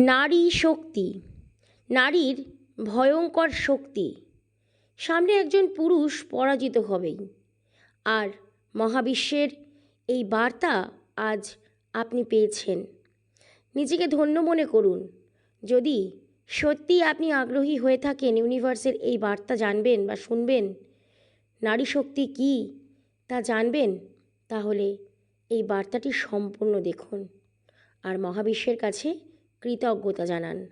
নারী শক্তি নারীর ভয়ঙ্কর শক্তি। সামনে একজন পুরুষ পরাজিত হবেই। আর মহাবিশ্বের এই বার্তা আজ আপনি পেয়েছেন। নিজেকে ধন্য মনে করুন। যদি সত্যি আপনি আগ্রহী হয়ে থাকেন ইউনিভার্সের এই বার্তা জানবেন বা শুনবেন নারী শক্তি কী তা জানবেন, তাহলে এই বার্তাটি সম্পূর্ণ দেখুন। আর মহাবিশ্বের কাছে কৃতজ্ঞতা জানান।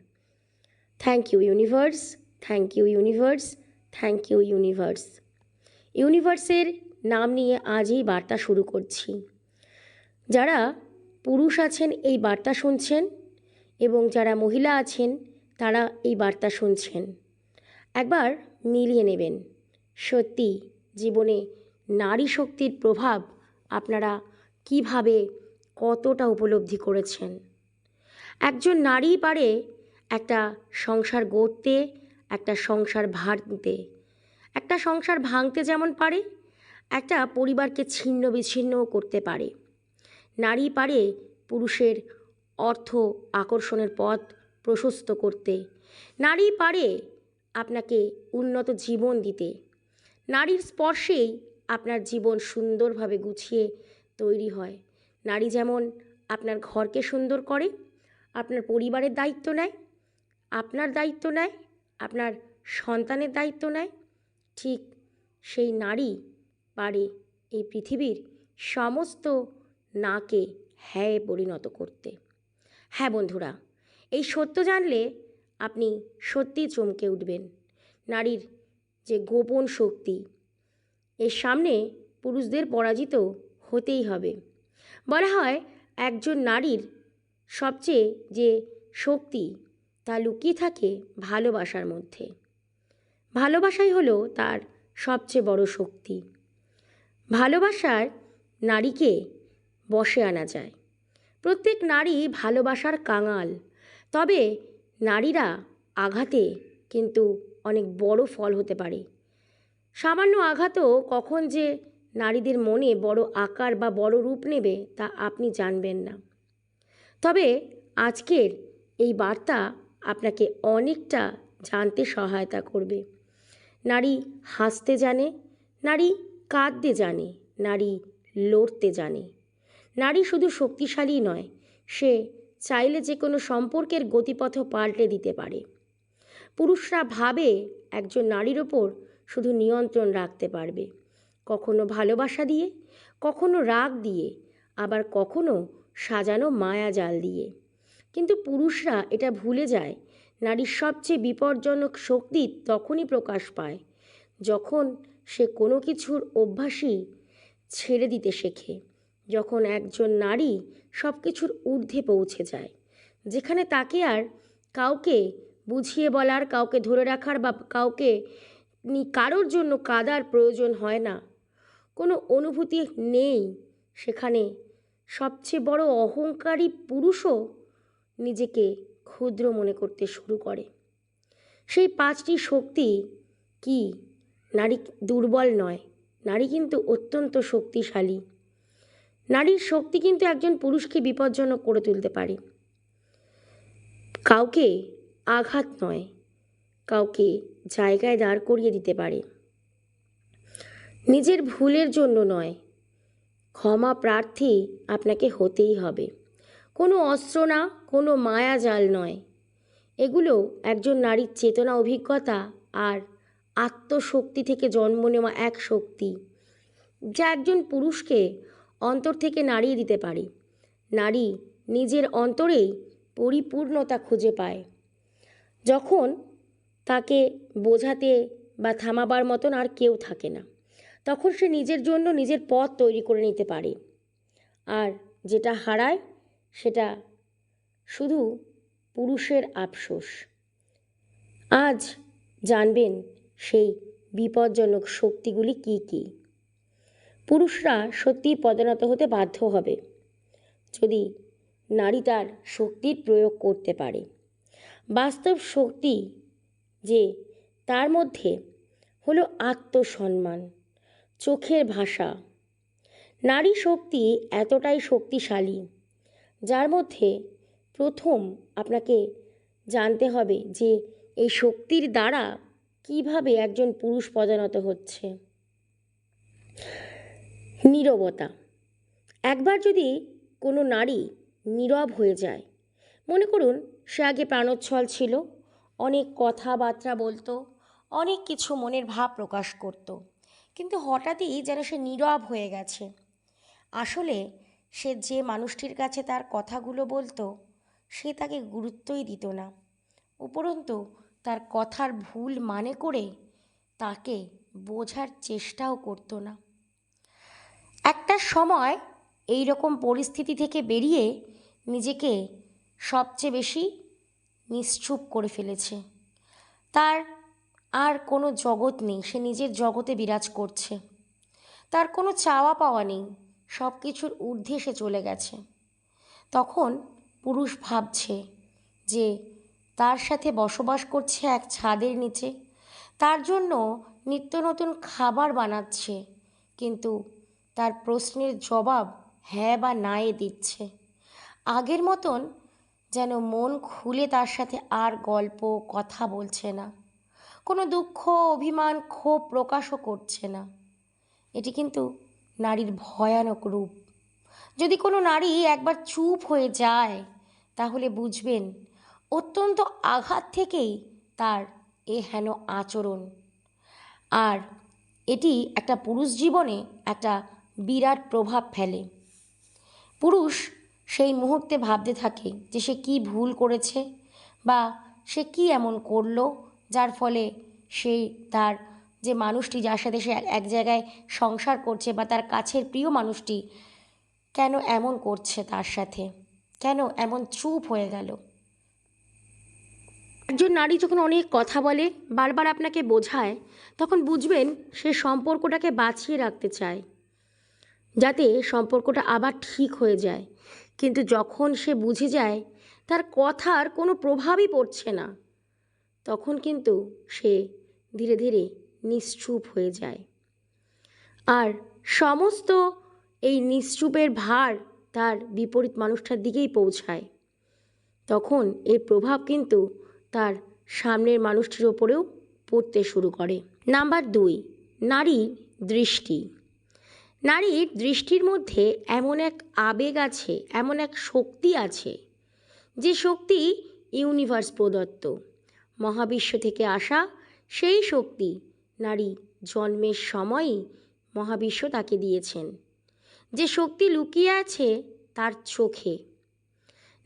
Thank you universe thank you universe thank you universe ইউনিভার্সের নাম নিয়ে আজই বার্তা শুরু করছি। যারা পুরুষ আছেন, এই বার্তা শুনছেন এবং যারা মহিলা আছেন, তারা এই বার্তা শুনছেন। একবার মিলিয়ে নেবেন। সত্যি, জীবনে নারী শক্তির প্রভাব আপনারা কীভাবে, কতটা উপলব্ধি করেছেন? একজন নারী পারে একটা সংসার গড়তে, একটা সংসার ভাঙতে। একটা সংসার ভাঙতে যেমন পারে, একটা পরিবারকে ছিন্ন বিচ্ছিন্নও করতে পারে। নারী পারে পুরুষের অর্থ আকর্ষণের পথ প্রশস্ত করতে। নারী পারে আপনাকে উন্নত জীবন দিতে। নারীর স্পর্শেই আপনার জীবন সুন্দরভাবে গুছিয়ে তৈরি হয়। নারী যেমন আপনার ঘরকে সুন্দর করে আপনার পরিবারের দায়িত্ব নেয়, আপনার দায়িত্ব নেয়, আপনার সন্তানের দায়িত্ব নেয়, ঠিক সেই নারী পারে এই পৃথিবীর সমস্ত নাকে হ্যায় পরিণত করতে। হ্যাঁ বন্ধুরা, এই সত্য জানলে আপনি সত্যি চমকে উঠবেন। নারীর যে গোপন শক্তি, এর সামনে পুরুষদের পরাজিত হতেই হবে। বলা হয়, একজন নারীর সবচেয়ে যে শক্তি তা লুকিয়ে থাকে ভালোবাসার মধ্যে। ভালোবাসাই হলো তার সবচেয়ে বড় শক্তি। ভালোবাসার নারীকে বসে আনা যায়। প্রত্যেক নারী ভালোবাসার কাঙাল, তবে নারীরা আঘাতে কিন্তু অনেক বড় ফল হতে পারে। সামান্য আঘাতও কখন যে নারীদের মনে বড় আকার বা বড় রূপ নেবে তা আপনি জানবেন না। তবে আজকের এই বার্তা আপনাকে অনেকটা জানতে সহায়তা করবে। নারী হাসতে জানে, নারী কাঁদতে জানে, নারী লড়তে জানে। নারী শুধু শক্তিশালী নয়, সে চাইলে যে কোনো সম্পর্কের গতিপথ পাল্টে দিতে পারে। পুরুষরা ভাবে একজন নারীর ওপর শুধু নিয়ন্ত্রণ রাখতে পারবে। কখনো ভালোবাসা দিয়ে, কখনো রাগ দিয়ে, আবার কখনো সাজানো মায়া জাল দিয়ে। কিন্তু পুরুষরা এটা ভুলে যায়, নারীর সবচেয়ে বিপজ্জনক শক্তি তখনই প্রকাশ পায়, যখন সে কোনো কিছুর অভ্যাসই ছেড়ে দিতে শেখে, যখন একজন নারী সব কিছুর ঊর্ধ্বে পৌঁছে যায়, যেখানে তাকে আর কাউকে বুঝিয়ে বলার, কাউকে ধরে রাখার বা কাউকে কারোর জন্য কাদার প্রয়োজন হয় না। কোনো অনুভূতি নেই সেখানে সবচেয়ে বড় অহংকারী পুরুষও নিজেকে ক্ষুদ্র মনে করতে শুরু করে। সেই পাঁচটি শক্তি কি? নারী দুর্বল নয়, নারী কিন্তু অত্যন্ত শক্তিশালী। নারীর শক্তি কিন্তু একজন পুরুষকে বিপজ্জনক করে তুলতে পারে। কাউকে আঘাত নয়, কাউকে জায়গায় দাঁড় করিয়ে দিতে পারে। নিজের ভুলের জন্য নয় ক্ষমা প্রার্থী আপনাকে হতেই হবে। কোনো অস্ত্র না, কোনো মায়া জাল নয়। এগুলো একজন নারীর চেতনা, অভিজ্ঞতা আর আত্মশক্তি থেকে জন্ম নেওয়া এক শক্তি, যা একজন পুরুষকে অন্তর থেকে নাড়িয়ে দিতে পারে। নারী নিজের অন্তরেই পরিপূর্ণতা খুঁজে পায়। যখন তাকে বোঝাতে বা থামাবার মতন আর কেউ থাকে না। তখন সে নিজের জন্য নিজের পথ তৈরি করে নিতে পারে। আর যেটা হারায়, সেটা শুধু পুরুষের আফসোস। আজ জানবেন সেই বিপজ্জনক শক্তিগুলি কি কি। পুরুষরা সত্যিই পদোন্নত হতে বাধ্য হবে, যদি নারী তার শক্তির প্রয়োগ করতে পারে। বাস্তব শক্তি যে তার মধ্যে হলো আত্মসম্মান। চোখের ভাষা। নারী শক্তি এতটাই শক্তিশালী, যার মধ্যে প্রথম আপনাকে জানতে হবে যে এই শক্তির দ্বারা কীভাবে একজন পুরুষ পদানত হচ্ছে। নীরবতা। একবার যদি কোনো নারী নীরব হয়ে যায়, মনে করুন সে আগে প্রাণোচ্ছল ছিল, অনেক কথাবার্তা বলতো, অনেক কিছু মনের ভাব প্রকাশ করত। কিন্তু হঠাৎই যেন সে নীরব হয়ে গেছে। আসলে সে যে মানুষটির কাছে তার কথাগুলো বলতো, সে তাকে গুরুত্বই দিত না। উপরন্তু, তার কথার ভুল মানে করে তাকে বোঝার চেষ্টাও করতো না। একটা সময় এই রকম পরিস্থিতি থেকে বেরিয়ে নিজেকে সবচেয়ে বেশি নিশ্চুপ করে ফেলেছে। তার আর কোনো জগৎ নেই, সে নিজের জগতে বিরাজ করছে। তার কোনো চাওয়া পাওয়া নেই, সব কিছুর ঊর্ধ্বে সে চলে গেছে। তখন পুরুষ ভাবছে যে তার সাথে বসবাস করছে এক ছাদের নিচে, তার জন্য নিত্য নতুন খাবার বানাচ্ছে, কিন্তু তার প্রশ্নের জবাব হ্যাঁ বা নায়ে দিচ্ছে। আগের মতন যেন মন খুলে তার সাথে আর গল্প, কথা বলছে না। কোনো দুঃখ, অভিমান, ক্ষোভ প্রকাশও করছে না। এটি কিন্তু নারীর ভয়ানক রূপ। যদি কোনো নারী একবার চুপ হয়ে যায়, তাহলে বুঝবেন, অত্যন্ত আঘাত থেকেই তার এ হেন আচরণ। আর এটি একটা পুরুষ জীবনে একটা বিরাট প্রভাব ফেলে। পুরুষ সেই মুহূর্তে ভাবতে থাকে যে সে কী ভুল করেছে বা সে কী এমন করল যার ফলে সেই তার যে মানুষটি যার সাথে সে এক জায়গায় সংসার করছে বা তার কাছের প্রিয় মানুষটি কেন এমন করছে তার সাথে? কেন এমন চুপ হয়ে গেল? একজন নারী যখন অনেক কথা বলে, বারবার আপনাকে বোঝায়, তখন বুঝবেন সে সম্পর্কটাকে বাঁচিয়ে রাখতে চায়, যাতে সম্পর্কটা আবার ঠিক হয়ে যায়। কিন্তু যখন সে বুঝে যায়, তার কথার কোনো প্রভাবই পড়ছে না। তখন কিন্তু সে ধীরে ধীরে নিশ্চুপ হয়ে যায়। আর সমস্ত এই নিশ্চুপের ভার তার বিপরীত মানুষটার দিকেই পৌঁছায়। তখন এর প্রভাব কিন্তু তার সামনের মানুষটির ওপরেও পড়তে শুরু করে। নাম্বার দুই, নারীর দৃষ্টি। নারীর দৃষ্টির মধ্যে এমন এক আবেগ আছে, এমন এক শক্তি আছে, যে শক্তি ইউনিভার্স প্রদত্ত। মহাবিশ্ব থেকে আসা সেই শক্তি নারী জন্মের সময়ই মহাবিশ্ব তাকে দিয়েছেন। যে শক্তি লুকিয়ে আছে তার চোখে।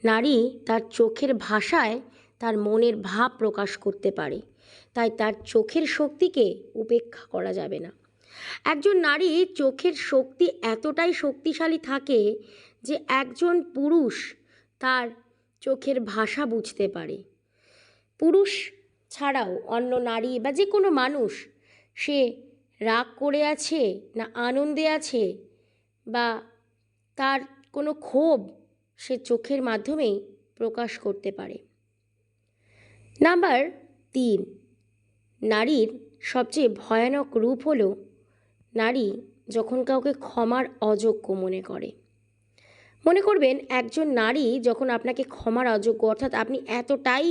নারী তার চোখের ভাষায় তার মনের ভাব প্রকাশ করতে পারে, তাই তার চোখের শক্তিকে উপেক্ষা করা যাবে না। একজন নারী চোখের শক্তি এতটাই শক্তিশালী থাকে যে একজন পুরুষ তার চোখের ভাষা বুঝতে পারে। পুরুষ ছাড়াও অন্য নারী বা যে কোনো মানুষ, সে রাগ করে আছে না আনন্দে আছে বা তার কোনো ক্ষোভ সে চোখের মাধ্যমেই প্রকাশ করতে পারে। নাম্বার তিন, নারীর সবচেয়ে ভয়ানক রূপ হলো নারী যখন কাউকে ক্ষমার অযোগ্য মনে করে। মনে করবেন একজন নারী যখন আপনাকে ক্ষমার অযোগ্য, অর্থাৎ আপনি এতটাই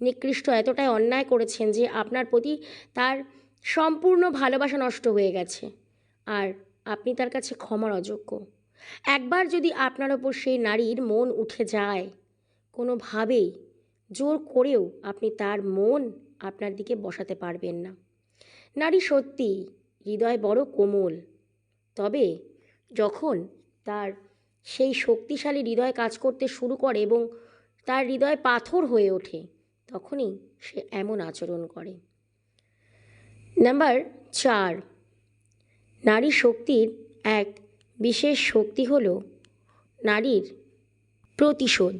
নিকৃষ্ট, এতটাই অন্যায় করেছেন যে আপনার প্রতি তার সম্পূর্ণ ভালোবাসা নষ্ট হয়ে গেছে আর আপনি তার কাছে ক্ষমার অযোগ্য। একবার যদি আপনার ওপর সেই নারীর মন উঠে যায়, কোনোভাবেই জোর করেও আপনি তার মন আপনার দিকে বসাতে পারবেন না। নারী সত্যি হৃদয় বড় কোমল, তবে যখন তার সেই শক্তিশালী হৃদয় কাজ করতে শুরু করে এবং তার হৃদয় পাথর হয়ে ওঠে। তখনই সে এমন আচরণ করে। নাম্বার চার। নারী শক্তির এক বিশেষ শক্তি হলো নারীর প্রতিশোধ।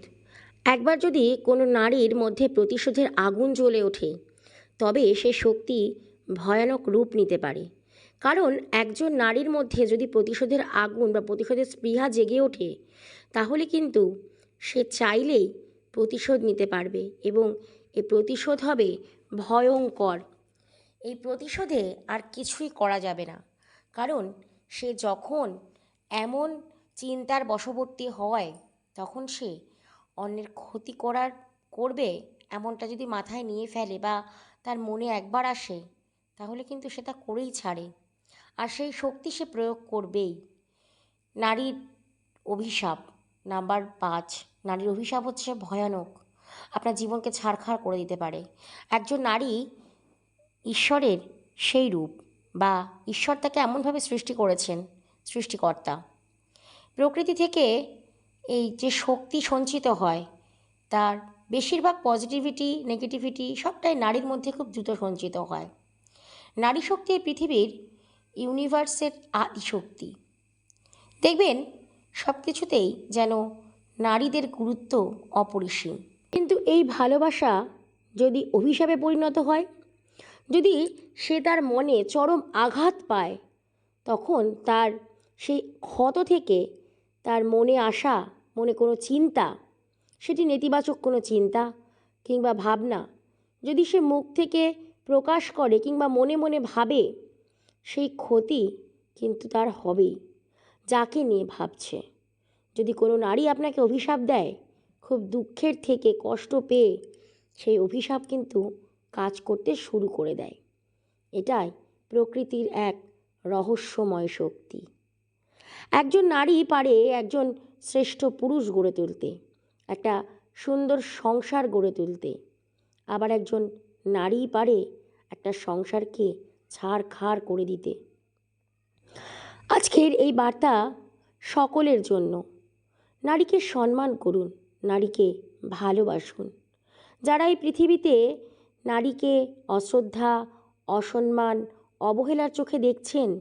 একবার যদি কোনো নারীর মধ্যে প্রতিশোধের আগুন জ্বলে ওঠে, তবে সে শক্তি ভয়ানক রূপ নিতে পারে। কারণ একজন নারীর মধ্যে যদি প্রতিশোধের আগুন বা প্রতিশোধের স্পৃহা জেগে ওঠে, তাহলে কিন্তু সে চাইলেই প্রতিশোধ নিতে পারবে এবং এই প্রতিশোধ হবে ভয়ঙ্কর। এই প্রতিশোধে আর কিছুই করা যাবে না। কারণ সে যখন এমন চিন্তার বশবর্তী হয়, তখন সে অন্যের ক্ষতি করার, করবে এমনটা যদি মাথায় নিয়ে ফেলে বা তার মনে একবার আসে, তাহলে কিন্তু সেটা করেই ছাড়ে। আর সেই শক্তি সে প্রয়োগ করবেই। নারীর অভিশাপ, নাম্বার পাঁচ, নারীর অভিশাপ হচ্ছে ভয়ানক। আপনার জীবনকে ছাড়খাড় করে দিতে পারে। একজন নারী ঈশ্বরের সেই রূপ বা ঈশ্বর তাকে এমনভাবে সৃষ্টি করেছেন, সৃষ্টিকর্তা। প্রকৃতি থেকে এই যে শক্তি সঞ্চিত হয়, তার বেশিরভাগ পজিটিভিটি নেগেটিভিটি সবটাই নারীর মধ্যে খুব দ্রুত সঞ্চিত হয়। নারী শক্তি পৃথিবীর ইউনিভার্সের আদিশক্তি দেখবেন সব কিছুতেই যেন নারীদের গুরুত্ব অপরিসীম। কিন্তু এই ভালোবাসা যদি অভিশাপে পরিণত হয়, যদি সে তার মনে চরম আঘাত পায়, তখন তার সেই ক্ষত থেকে তার মনে আসা মনে কোনো চিন্তা, সেটি নেতিবাচক কোনো চিন্তা কিংবা ভাবনা, যদি সে মুখ থেকে প্রকাশ করে কিংবা মনে মনে ভাবে সেই ক্ষতি কিন্তু তার হবেই। যাকে নিয়ে ভাবছে। যদি কোনো নারী আপনাকে অভিশাপ দেয়, খুব দুঃখের থেকে কষ্ট পেয়ে সেই অভিশাপ কিন্তু কাজ করতে শুরু করে দেয়। এটাই প্রকৃতির এক রহস্যময় শক্তি। একজন নারী পারে একজন শ্রেষ্ঠ পুরুষ গড়ে তুলতে, একটা সুন্দর সংসার গড়ে তুলতে। আবার একজন নারী পারে একটা সংসারকে ছাড়খাড় করে দিতে। আজকের এই বার্তা সকলের জন্য। নারীকে সম্মান করুন, নারীকে ভালোবাসুন। যারা এই পৃথিবীতে নারীকে অশ্রদ্ধা, অসম্মান, অবহেলার চোখে দেখছেন,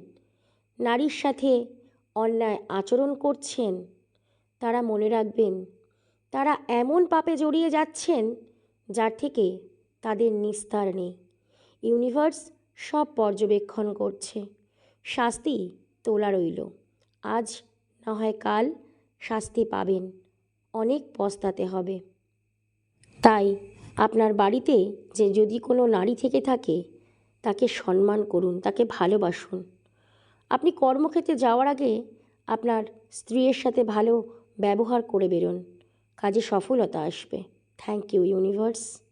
নারীর সাথে অন্যায় আচরণ করছেন, তারা মনে রাখবেন, তারা এমন পাপে জড়িয়ে যাচ্ছেন, যার থেকে তাদের নিস্তার নেই। ইউনিভার্স সব পর্যবেক্ষণ করছে। শাস্তি তোলা রইল। আজ না হয় কাল শাস্তি পাবেন। অনেক পস্তাতে হবে। তাই আপনার বাড়িতে যে যদি কোনো নারী থেকে থাকে, তাকে সম্মান করুন, তাকে ভালোবাসুন। আপনি কর্মক্ষেত্রে যাওয়ার আগে আপনার স্ত্রীর সাথে ভালো ব্যবহার করে বেরোন। কাজে সফলতা আসবে। Thank you universe.